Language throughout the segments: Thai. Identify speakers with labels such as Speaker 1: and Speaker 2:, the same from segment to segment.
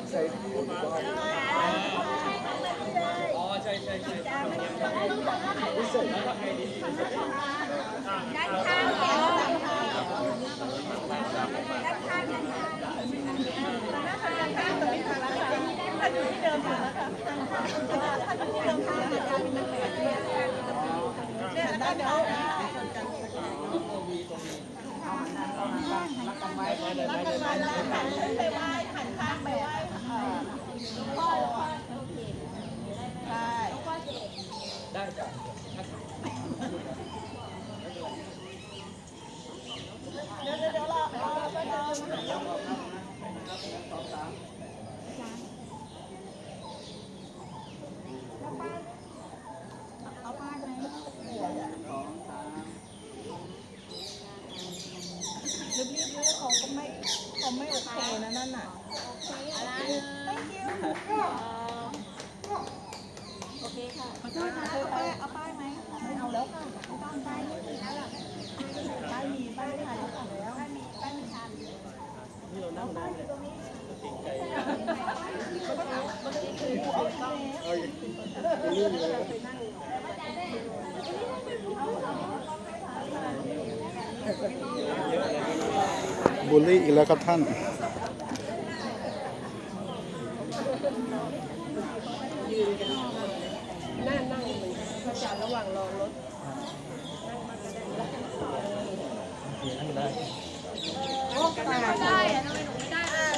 Speaker 1: กใส่ที่อยู่บ้าน
Speaker 2: อ๋อใช่ใช่ใช่
Speaker 1: พิเศษ
Speaker 3: ด้านข้างด้านข้างด้านข้างด้านข้างด้านข้างตรงนี้ค่ะท่านอยู่ที่เดิมค่ะท่านอยู่ที่เดิมค่ะอาจารย์มันเปิดเนี่ยเนี่ยด้านข้างนะแล้วก็มาแล้วหันไปไหว้หันข้างไปไหว้เอ่อหลวงพ่อใช่
Speaker 2: ได้จ้ะ
Speaker 3: เดี๋ยวเดี๋ยวเดี๋ยวรอรอก็จะเอาป้าไหมรีบๆเลยเขาก็ไม่เขาไม่โอเคนะนั่นน่ะอะไร thank you เคค่ะขอโทษนะเอาป้ายเอาป้ายไหมไม่เอาแล้วค่ะไม่ต้องป้ายไม่มีแล้วล่ะป้ายมีป้ายถ่ายแล้วค่ะแล้วป้ายมีป้ายมีทัน
Speaker 2: นี่เรานั่งได้เลยเก่งใจ
Speaker 1: เอาอย่างนี้เลย
Speaker 4: บูลลี่อีกแล้วครับท่าน
Speaker 5: น่านั่งเหมือน พระอาจารย์ระหว่างรอรถ
Speaker 3: ได้อะทำไมหนูไม่ได้อะ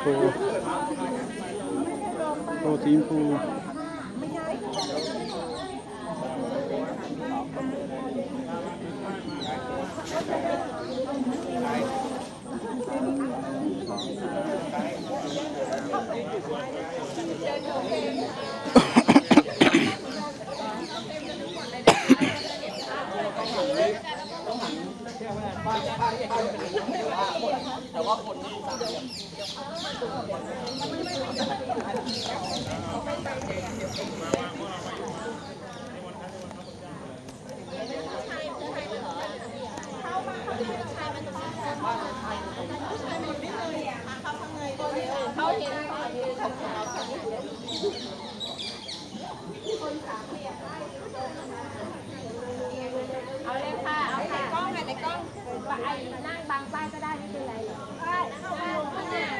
Speaker 4: โคโคสีชมพู
Speaker 2: แต่ว่าคนที่สามเหลี่ยม
Speaker 3: เขาเห็นเอาเลยค่ะ เอาค่ะกล้องไหนในกล้องไอ้นั่งบางป้ายก็ได้ไม่เป็นไรหรอกใช่พี่น้อง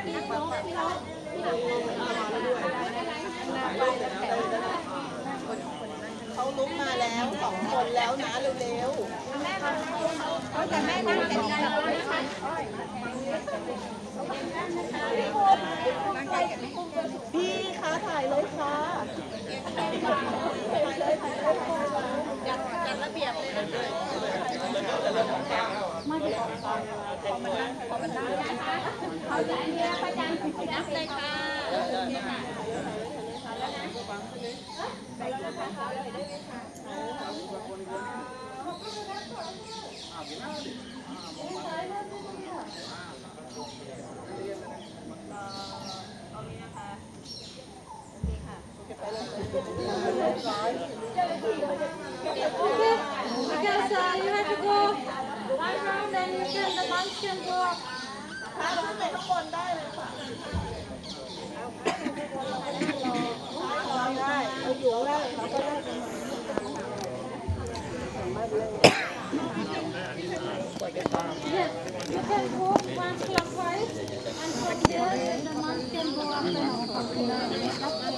Speaker 3: พี่น้องพี่น้องหน้าป้ายแล้วแต่
Speaker 5: เขาลุกมาแล้วสองคนแล้วนะเร็ว
Speaker 3: แม่มาเขาแต่แม่นั่งกันไกลเราไม่ทัน
Speaker 5: ๆพี่คะถ่ายเลยค่ะ
Speaker 3: จัดระเบียบเลยนะ
Speaker 6: You have to go can, the monks can go up.
Speaker 5: พาเราขึ้นไปข้างบนได้เลยค่ะได้เราอยู่ได้เราก็ได้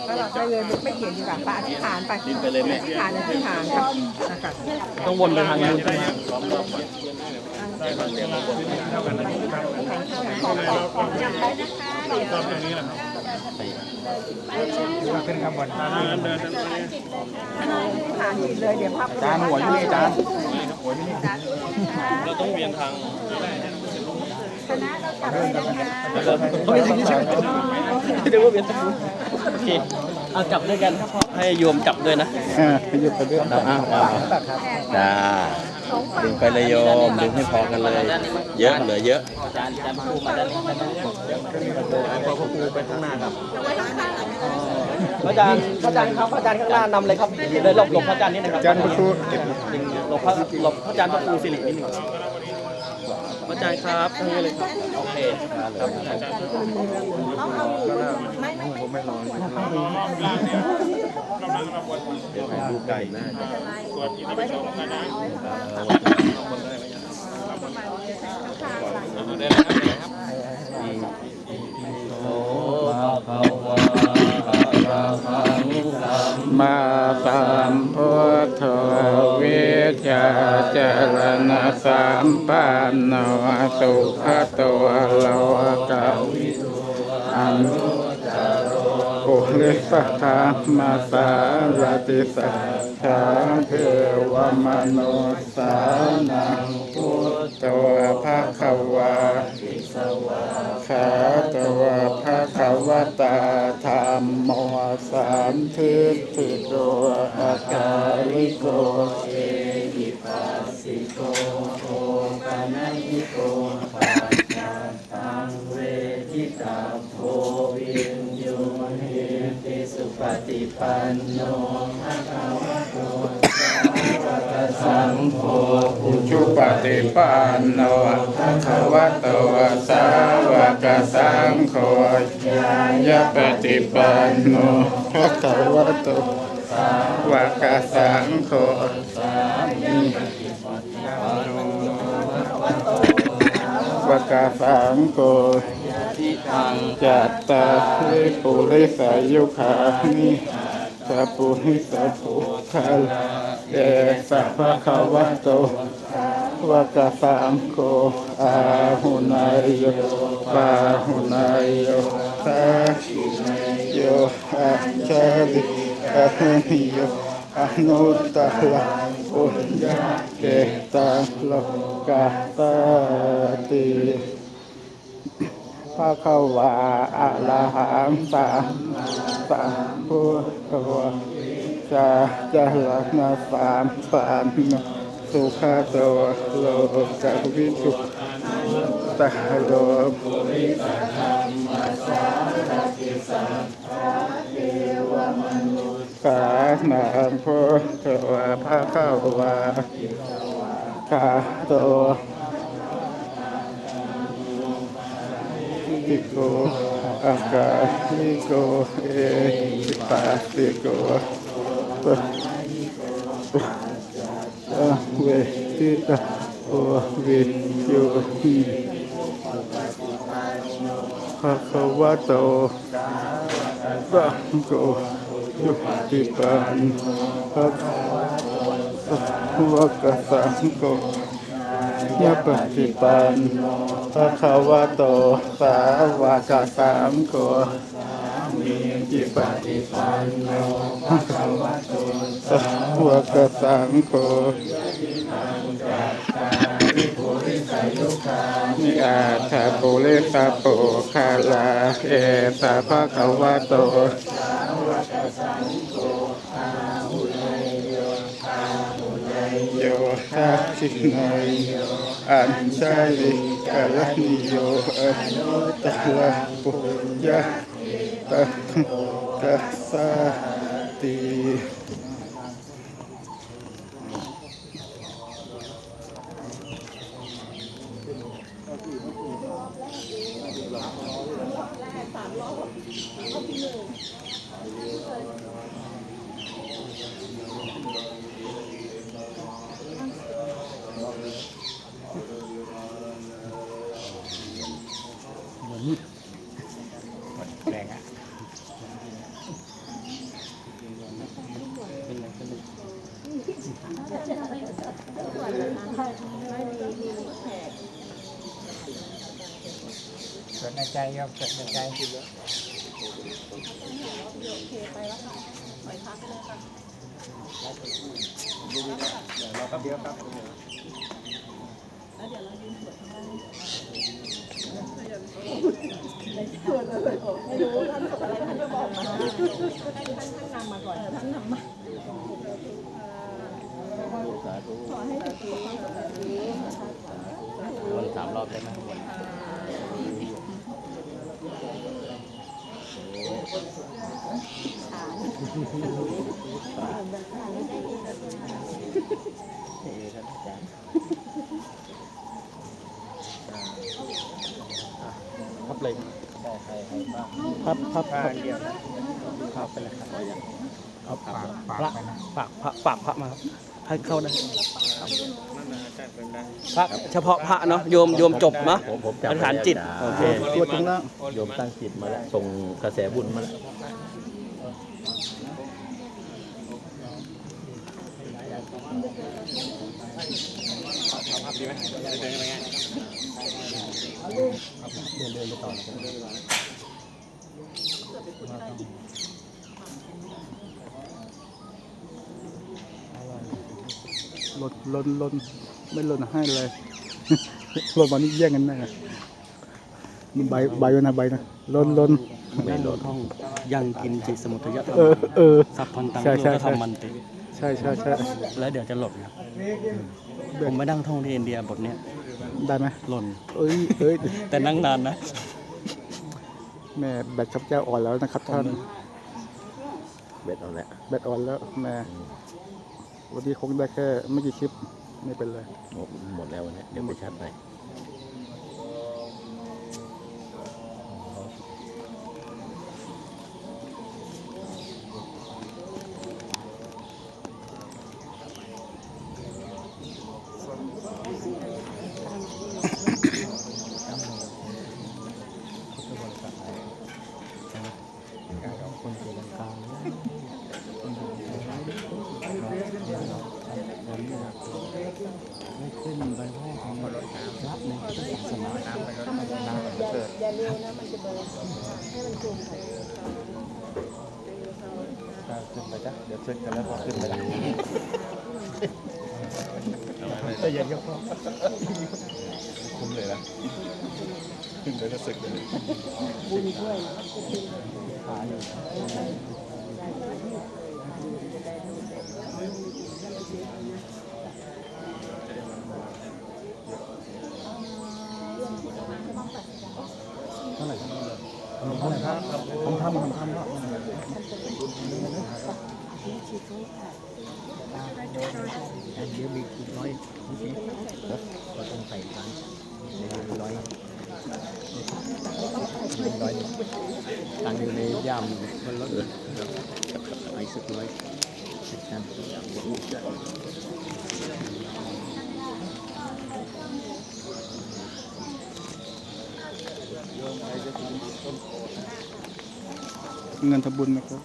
Speaker 5: ก็เราได้เลยไม่เขียนดีกว่าปะอธิษฐานไปไปเลยแม่อธิษฐานอธิษฐานครับนะคะ
Speaker 2: ต้องวนไปทางนู้นใช่ไหม
Speaker 4: เป็นคำวัน
Speaker 5: อธิษฐานจิตเลยเดี๋ยวภาพ
Speaker 4: จานหัวอยู่นี่จาน
Speaker 2: เราต้องเวียนทาง
Speaker 5: คณะเราจับเลยนะคะ
Speaker 2: เขาไม่ทางใช่ไหมเดี๋ยวว่าเวียนทางนู้นโอเค เอาจับด้วยกันให้โยมจับด้วยนะ
Speaker 4: อ่าไปหยุดไปด้วย
Speaker 7: อ้าวอ้าวอ้าวจ้าดึงไปเลยโยมดึงให้พอกันเลย เยอะเหลือเยอะ
Speaker 2: อาจารย์อาจารย์พูดมาด้านนี้พอครูไปข้างหน้าครับพระอาจารย์พระอาจารย์ครับพระอาจารย์ข้างหน้านำเลยครับเดินหลบหลบพระอาจารย์นิดนึงครับ
Speaker 4: จานประตู
Speaker 2: หลบพระหลบพระอาจารย์พระครูสิรินิดนึงพระ อาจารย์
Speaker 8: อาจารย์ครับทางนี้เลยครับโอเคครับ
Speaker 9: ต้องเอาไม่ไม่ไม่
Speaker 10: ไม่ร้อน
Speaker 7: เดี๋ยวถ่ายรูปไก่หน้าจะ
Speaker 9: เอาไว้ในนั้นเอาไว้ข้างล่าง
Speaker 8: โอ้ภะคะวะอะระหังสัม
Speaker 10: มาสัมพุท โธวิชาจารณะสัมปันโนสุขตัวโลกาวิอันปุริสธรรมสารติสัจจาเทวมโนสานังพุทโธภะคะวาขาตัวภะคะวตาธรรมโมสามทิฏฐิโกอาการิโก ทิตาโพวินโยเฮติสุปฏิปันโนภะคะวะโตสังโฆอุชุปฏิปันโนภะคะวะโตสาวกสังโฆญายะปฏิปันโนภะคะวะโตสาวกสังโฆสามี วกสังโฆ
Speaker 8: ทิทาง
Speaker 10: จัตตาริปุริสายุขานิสัพพุริสปุคาลเอสัพพะคะวะโตวะกะสังโฆอาหุนายโยปาหุนายโยสาชินโยอาชาลิอาหิโยอนุตตะลา อุญญาเกตังโลกาตาติพระขวาอะระหังสัมสัมพุทโธจาจารณะสามปันสุขโตโลกวิทุตะโลกา สานาพุทโธพระข้าวาคาโตติโกอากาลิโกเอติปาติโกเวทิตาโอวิโยหิภะคะวะโตสังโฆ ยุติปันภะคะวะกะสังโฆยะปฏิปันภะคะวะโต สาวกสังโฆมีจิปฏิปันโนภะคะวะโตสาวกสังโฆนิอาชาปุริสาปุคาลา เอสาภะคะวะโต สังโยโยทักขินายอัญชาลิกาลนิโยอนุตตลาปุญญาตัตัสสติ เกิดในใจครับเกิดในใจ
Speaker 9: ไม่รู้ท่านสดอะไรท่านก็บอกมาให้ท่านท่านนำมาก่อนท่านนำมา
Speaker 7: สาธุ
Speaker 9: ขอให้สุขภาพแบบนี้
Speaker 7: วนสามรอบได้ไหม วนเอครับอาจารย์
Speaker 8: เลยพับพับพับพับไปเลยครับ
Speaker 4: เอาปากปาก
Speaker 8: พระ
Speaker 4: ไปนะ
Speaker 8: ฝากพระฝากพระมาครับให้เข้าได้พระเฉพาะพระเนาะโยมโยมจบเนาะ
Speaker 7: ผมผมจำ
Speaker 8: อธิษฐานจิตโอเค
Speaker 4: ตัวตรงล่าง
Speaker 7: โยมตั้งจิตมาแล้วส่งกระแสบุญมาแล้ว
Speaker 4: ลดลนลนไม่ลนให้เลยลนมานี่แย่งกันแน่นี่ใบใบนะใบนะลนลน
Speaker 8: ไม่ลดท่องยังกินจิตสมุทยธรรม
Speaker 4: เออเออ
Speaker 8: สัพพันตัง
Speaker 4: ใช่
Speaker 8: โล
Speaker 4: ใช่
Speaker 8: กธรรมมันติ
Speaker 4: ใช่ใช่ใช่
Speaker 8: แล้วเดี๋ยวจะหล่นครับผมไม่นั่งท่องที่อินเดียบทเนี้ย
Speaker 4: ได้ไหม
Speaker 8: หล่น
Speaker 4: เอ้ยเอ้ย
Speaker 8: แต่นั่งนานนะ
Speaker 4: แม่แบตครับเจ้าอ่อนแล้วนะครับท่าน
Speaker 7: เบ็ดเอาแหละ
Speaker 4: แบตอ่อนแล้วแม่วันนี้คงได้แค่ไม่กี่คลิปไม่เป็นไร
Speaker 7: หมดหมดแล้ววันนี้เดี๋ยวไปชาร์จไป
Speaker 9: อย่าเร็วนะมันจะเบลอให้มันซูมค่ะ
Speaker 8: ขึ้นไปจ้ะเดี๋ยวเสร็จกันแล้วพอขึ้นไปละ
Speaker 11: แต่ยังก็พอคุ้มเลยนะขึ้นเลยก็สึกเลย
Speaker 9: บุญช่วย
Speaker 4: ทำทำทำทำแล้ว
Speaker 8: เดี๋ยวมีอีกร้อยเราต้องใส่ตังค์ร้อยร้อยตังค์อยู่ในย่า มันลดไอ้สักร้อยสิบตังค์
Speaker 4: เงินทำบุญนะครับ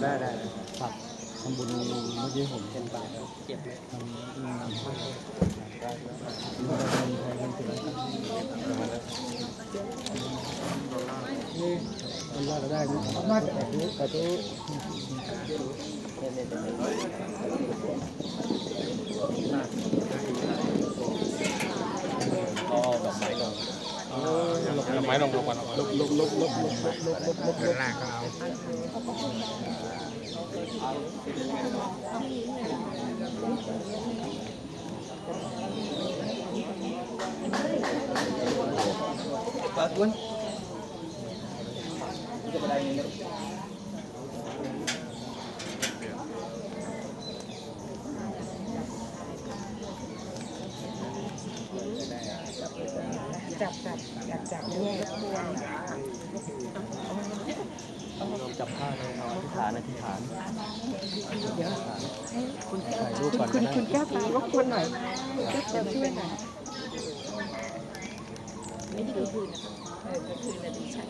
Speaker 8: ได้ได้ฝากทำบุญเมื่อกี้ผมเป็นบาทเก็บเลย
Speaker 4: มันว่าเราได้ นะน่าจะแต่ทุแต่ทุ
Speaker 8: Bagus.
Speaker 9: จับจับอยากจับด้วยรบกวน
Speaker 8: จับผ้าเลยเอาอธิษฐานอธิษฐาน
Speaker 9: เดี๋ยว
Speaker 8: คุณถ่ายรูปก่อน
Speaker 9: คุณคุณแก้วตารบกวนหน่อยคุณแก้วตาช่วยหน่อยไม่ได้ดูคืนนะคะคืนนาทีใช่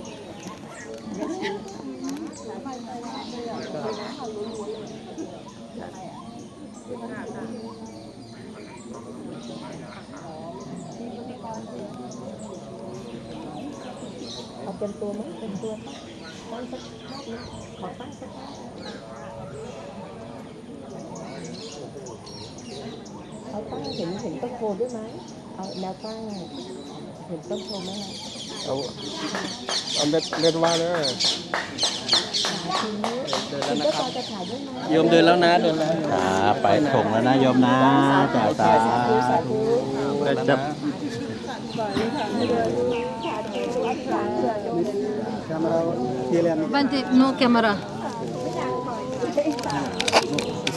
Speaker 9: เอาเป็นตัวมั้ยเป็นตัวตั้งสักภาพนึงขอตั้งสักภาพเอาตั้งเห็นเห็นต้นโพด้วยไหมเอาแนวตั้งเห็นต้นโพไหม
Speaker 4: เอาเอาเล็ดเล็ดว่าเลย
Speaker 9: ทีนี้คุณเจ้าตาจะถ่ายด้วยไหม
Speaker 8: โยมเดินแล้วนะเดินแล้ว
Speaker 7: จ้าไปส่งแล้วนะโยมนะจ้าสา
Speaker 9: สาธุสาธุ
Speaker 4: ได้จับแคมเรา